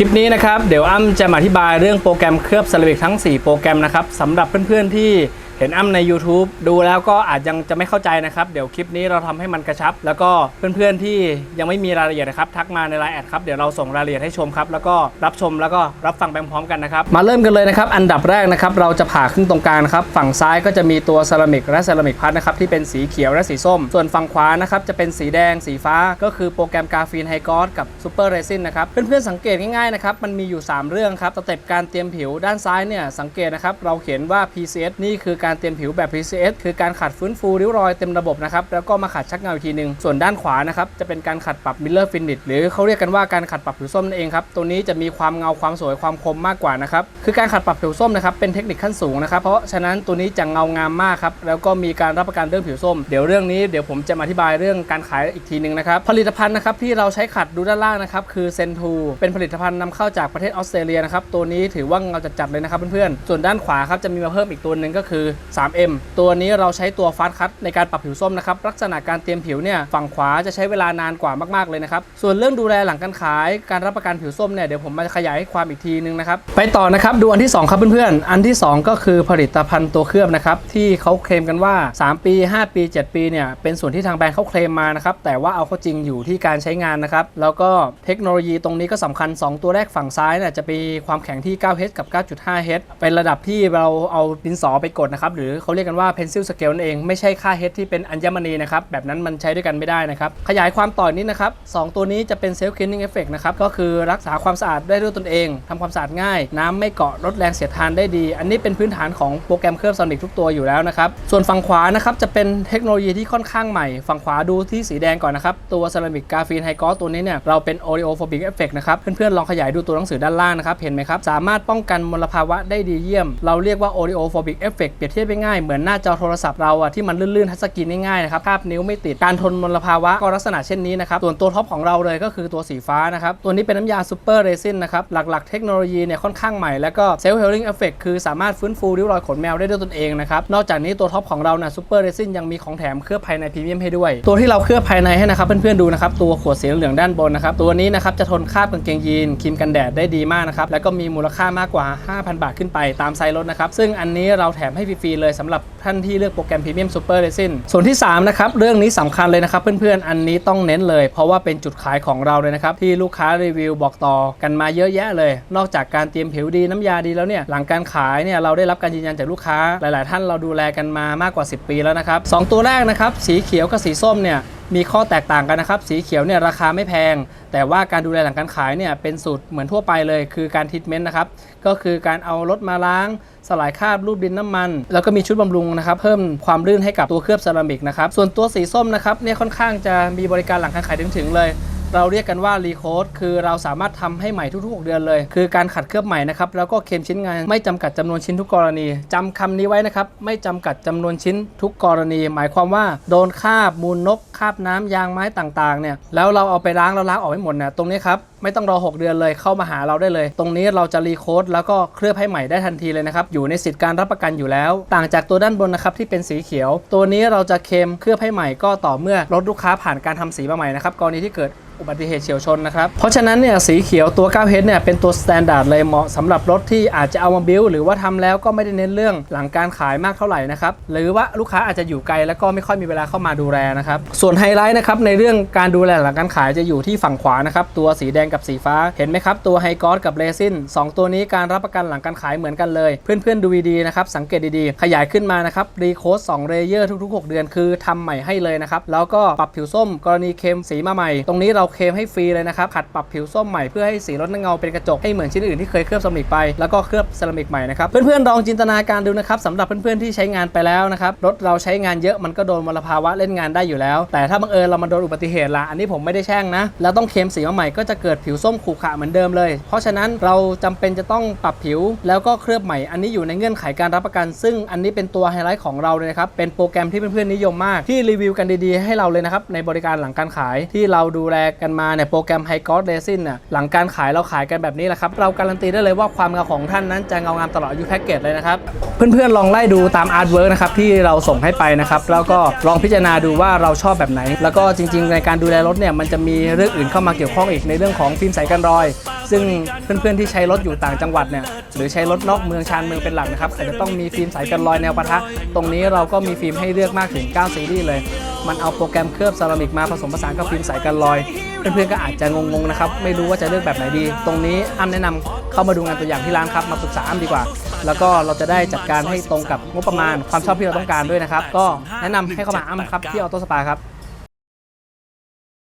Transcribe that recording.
คลิปนี้นะครับเดี๋ยวอ้ำจะมาอธิบายเรื่องโปรแกรมเคลือบเซรามิกทั้ง 4 โปรแกรมนะครับสำหรับเพื่อนๆที่ เห็นอ้ำใน YouTube ดูแล้วก็อาจยังจะไม่เข้าใจนะครับ เดี๋ยวคลิปนี้เราทำให้มันกระชับ แล้วก็เพื่อนๆที่ยังไม่มีรายละเอียดนะครับทักมาในไลน์แอดครับเดี๋ยวเราส่งรายละเอียดให้ชมครับแล้วก็รับชมแล้วก็รับฟังไปพร้อมกันนะครับมาเริ่มกันเลยนะครับอันดับแรกนะครับเราจะผ่าครึ่งตรงกลางนะครับฝั่งซ้ายก็จะมีตัวเซรามิกและเซรามิกพัดนะครับที่เป็นสีเขียวและสีส้ม ส่วนฝั่งขวานะครับจะเป็นสีแดงสีฟ้า ก็คือโปรแกรมกาฟีนไฮกอสกับซูเปอร์เรซินนะครับเพื่อนๆสังเกตง่ายๆนะครับมันมีอยู่ 3 เรื่องครับสเต็ปการเตรียมผิวด้านซ้ายเนี่ยสังเกตนะครับเราเขียนว่า PCS นี่คือการเตรียมผิวแบบ PCS คือการขัดฟื้นฟูริ้วรอยเต็มระบบนะครับแล้วก็มาขัดชักเงาอีกทีหนึงส่วนด้านขวานะครับจะเป็นการขัดปรับมิลเลอร์ฟินิชหรือเขาเรียกกันว่าการขัดปรับผิวส้มนั่นเองครับตัวนี้จะมีความเงาความสวยความคมมากกว่านะครับคือการขัดปรับผิวส้มนะครับเป็นเทคนิคขั้นสูงนะครับเพราะฉะนั้นตัวนี้จะเงางามมากครับแล้วก็มีการรับประกันเรื่องผิวส้ม เดี๋ยวเรื่องนี้เดี๋ยวผมจะมาอธิบายเรื่องการขายอีกทีหนึงนะครับผลิตภัณฑ์นะครับที่เราใช้ขัดดูด้านล่างนะครับคือเซนทูเป็นผลิตภัณฑ์นำเข้าจากประเทศออสเตรเลียนะครับตัวนี้ถือว่าเงาจัดๆเลยนะครับเพื่อนๆส่วนด้านขวาครับจะมีมาเพิ่มอีกตัวหนึ่งก็คือ 3M ตัวนี้เราใช้ตัวฟาสคัตในการปรับผิวส้มนะครับ ลักษณะการเตรียมผิวเนี่ยฝั่งขวาจะใช้เวลานานกว่ามากๆเลยนะครับ ส่วนเรื่องดูแลหลังการขาย การรับประกันผิวส้มเนี่ยเดี๋ยวผมมาขยายให้ความอีกทีนึงนะครับ ไปต่อนะครับดูอันที่ 2 ครับเพื่อนๆ อันที่ 2 ก็คือผลิตภัณฑ์ตัวเคลือบนะครับที่เขาเคลมกันว่า 3 ปี 5 ปี 7 ปีเนี่ยเป็นส่วนที่ทางแบรนด์เขาเคลมมานะครับแต่ว่าเอาเข้าจริงอยู่ที่การใช้งานนะครับแล้วก็เทคโนโลยีตรงนี้ก็สำคัญ 2 ตัวแรกฝั่งซ้ายเนี่ยจะมีความแข็งที่ 9H กับ 9.5H เป็นระดับที่เราเอาดินสอไปกดนะครับหรือเขาเรียกกันว่า pencil scale นั่นเองไม่ใช่ค่า H ที่เป็นอัญมณีนะครับแบบนั้นมันใช้ด้วยกันไม่ได้นะครับขยายความต่อนี้นะครับสองตัวนี้จะเป็น self cleaning effect นะครับก็คือรักษาความสะอาดได้ด้วยตนเองทำความสะอาดง่าย น้ำไม่เกาะลดแรงเสียดทานได้ดี อันนี้เป็นพื้นฐานของโปรแกรมเคลือบซอนิกทุกตัวอยู่แล้วนะครับส่วนฝั่งขวานะครับจะเป็นเทคโนโลยีที่ค่อนข้างใหม่ ฝั่งขวาดูที่สีแดงก่อนนะครับตัวเซรามิกกาฟีนไฮกอสตัวนี้เนี่ยเราเป็น oleophobic effect นะครับเพื่อนๆลองขยายดูตัวหนังสือด้านล่างนะครับเห็นไหมครับสามารถป้องกันมลภาวะได้ดีเยี่ยม เราเรียกว่า oleophobic effect เปรียบเทียบง่ายๆเหมือนหน้าจอโทรศัพท์เราอะที่มันลื่นๆทัชสกรีนง่ายๆนะครับภาพนิ้วไม่ติดการทนมลภาวะก็ลักษณะเช่นนี้นะครับส่วนตัวท็อปของเราเลยก็คือตัวสีฟ้านะครับตัวนี้เป็นน้ำยาซูเปอร์เรซินนะครับหลักๆ เทคโนโลยีเนี่ยค่อนข้างใหม่แล้วก็เซลล์เฮลลิ่งเอฟเฟกคือสามารถฟื้นฟูริ้วรอยขนแมวได้ด้วยตนเองนะครับนอกจากนี้ตัวท็อปของเรานะซูเปอร์เรซินยังมีของแถมเคลือบภายในพรีเมียมให้ด้วย ตัวที่เราเคลือบภายในให้นะครับเพื่อนๆดูนะครับตัวขวดสีเหลืองด้านบนนะครับตัวนี้นะครับจะทนคราบกางเกงยีนครีมกันแดดได้ดีมากนะครับแล้วก็มีมูลค่ามากกว่า 5,000 บาทขึ้นไปตามไซส์รถนะครับซึ่งอันนี้เราแถมให้ฟรีฟรีเลยสำหรับท่านที่เลือกโปรแกรมพรีเมียมซูเปอร์เรซินส่วนที่ 3 นะครับ เรื่องนี้สำคัญเลยนะครับ เพื่อนๆ อันนี้ต้องเน้นเลย เพราะว่าเป็นจุดขายของเราเลยนะครับ ที่ลูกค้ารีวิวบอกต่อกันมาเยอะแยะเลย นอกจากการเตรียมผิวดีน้ำยาดีแล้วเนี่ยหลังการขายเนี่ยเราได้รับการยืนยันจากลูกค้าหลาย ๆ ท่านเราดูแลกันมามากกว่า 10 ปีแล้วนะครับสองตัวแรกนะครับสีเขียวกับสีส้มเนี่ย มีข้อแตกต่างกันนะครับ สีเขียวเนี่ยราคาไม่แพง แต่ว่าการดูแลหลังการขายเนี่ยเป็นสูตรเหมือนทั่วไปเลย คือการทรีทเมนต์นะครับ ก็คือการเอารถมาล้าง สลายคราบรูปดินน้ำมัน แล้วก็มีชุดบำรุงนะครับ เพิ่มความลื่นให้กับตัวเคลือบเซรามิกนะครับ ส่วนตัวสีส้มนะครับเนี่ยค่อนข้างจะมีบริการหลังการขายถึงๆเลย เราเรียกกันว่ารีโคดคือเราสามารถทำให้ใหม่ทุกๆ 6 เดือนเลย คือการขัดเคลือบใหม่นะครับ แล้วก็เคลมชิ้นงาน ไม่จำกัดจำนวนชิ้นทุกกรณีจำคำนี้ไว้นะครับ ไม่จำกัดจำนวนชิ้นทุกกรณี หมายความว่าโดนคาบมูลนกคาบน้ำยางไม้ต่างๆเนี่ยแล้วเราเอาไปล้างแล้วล้างออกให้หมดเนี่ยตรงนี้ครับไม่ต้องรอ 6 เดือนเลยเข้ามาหาเราได้เลย ตรงนี้เราจะรีโคดแล้วก็เคลือบให้ใหม่ได้ทันทีเลยนะครับ อยู่ในสิทธิ์การรับประกันอยู่แล้ว ต่างจากตัวด้านบนนะครับที่เป็นสีเขียว ตัวนี้เราจะเคมเคลือบให้ใหม่ก็ต่อเมื่อรถลูกค้าผ่านการทำสีมาใหม่นะครับกรณีที่เกิด อุบัติเหตุเฉียวชนนะครับ เพราะฉะนั้นเนี่ยสีเขียวตัว 9H เนี่ยเป็นตัวสแตนดาร์ดเลยเหมาะสำหรับรถที่อาจจะเอามาบิวหรือว่าทำแล้วก็ไม่ได้เน้นเรื่องหลังการขายมากเท่าไหร่นะครับ หรือว่าลูกค้าอาจจะอยู่ไกลแล้วก็ไม่ค่อยมีเวลาเข้ามาดูแลนะครับ ส่วนไฮไลท์นะครับในเรื่องการดูแลหลังการขายจะอยู่ที่ฝั่งขวานะครับตัวสีแดงกับสีฟ้าเห็นไหมครับตัวไฮกอสกับเรซินสองตัวนี้การรับประกันหลังการขายเหมือนกันเลย เพื่อนๆดูดีๆนะครับสังเกตดีๆ ขยายขึ้นมานะครับรีโคส2เรเยอร์ทุกๆ 6 เดือนคือทำใหม่ให้เลยนะครับแล้วก็ปรับผิวส้มกรณีเคลมสีมาใหม่ ตรงนี้เราเคลมให้ฟรีเลยนะครับขัดปรับผิวส้มใหม่เพื่อให้สีลดเงาเป็นกระจกให้เหมือนชิ้นอื่นที่เคยเคลือบเซรามิกไปแล้วก็เคลือบเซรามิกใหม่นะครับเพื่อนๆลองจินตนาการดูนะครับสำหรับเพื่อนๆที่ใช้งานไปแล้วนะครับรถเราใช้งานเยอะมันก็โดนมลภาวะเล่นงานได้อยู่แล้ว แต่ถ้าบังเอิญเรามาโดนอุบัติเหตุละอันนี้ผมไม่ได้แช่งนะแล้วต้องเคลมสีมาใหม่ก็จะเกิดผิวส้มขรุขระเหมือนเดิมเลย เพราะฉะนั้นเราจำเป็นจะต้องปรับผิว แล้วก็เคลือบใหม่อันนี้อยู่ในเงื่อนไขการรับประกัน ซึ่งอันนี้เป็นตัวไฮไลท์ของเราเลยนะครับเป็นโปรแกรมที่เพื่อนๆนิยมมากที่รีวิวกันดีๆให้เราเลยนะครับในบริการหลังการขายที่เราดูแลกันมาเนี่ยโปรแกรม High Gloss Resin น่ะหลังการขายเราขายกันแบบนี้แหละครับ เราการันตีได้เลยว่าความเงาของท่านนั้นจะเงางามตลอดอายุแพ็กเกจเลยนะครับ เพื่อนๆ ลองไล่ดูตามอาร์ตเวิร์กนะครับที่เราส่งให้ไปนะครับ แล้วก็ลองพิจารณาดูว่าเราชอบแบบไหน แล้วก็จริง ๆ ในการดูแลรถเนี่ยมันจะมีเรื่องอื่นเข้ามาเกี่ยวข้องอีกในเรื่องของฟิล์มใสกันรอย ซึ่งเพื่อนๆที่ใช้รถอยู่ต่างจังหวัดเนี่ยหรือใช้รถนอกเมืองชานเมืองเป็นหลักนะครับอาจจะต้องมีฟิล์มใสกันรอยแนวปะทะตรงนี้เราก็มีฟิล์มให้เลือกมากถึง9ซีรีส์เลย มันเอาโปรแกรมเคลือบเซรามิกมาผสมผสานกับฟิล์มใสกันรอย เพื่อนๆก็อาจจะงงๆนะครับไม่รู้ว่าจะเลือกแบบไหนดี ตรงนี้อ้ำแนะนำเข้ามาดูงานตัวอย่างที่ร้านครับมาปรึกษาอ้ำดีกว่า แล้วก็เราจะได้จัดการให้ตรงกับงบประมาณความชอบที่เราต้องการด้วยนะครับ ก็แนะนำให้เข้ามาอ้ำครับที่ออโต้สปาครับ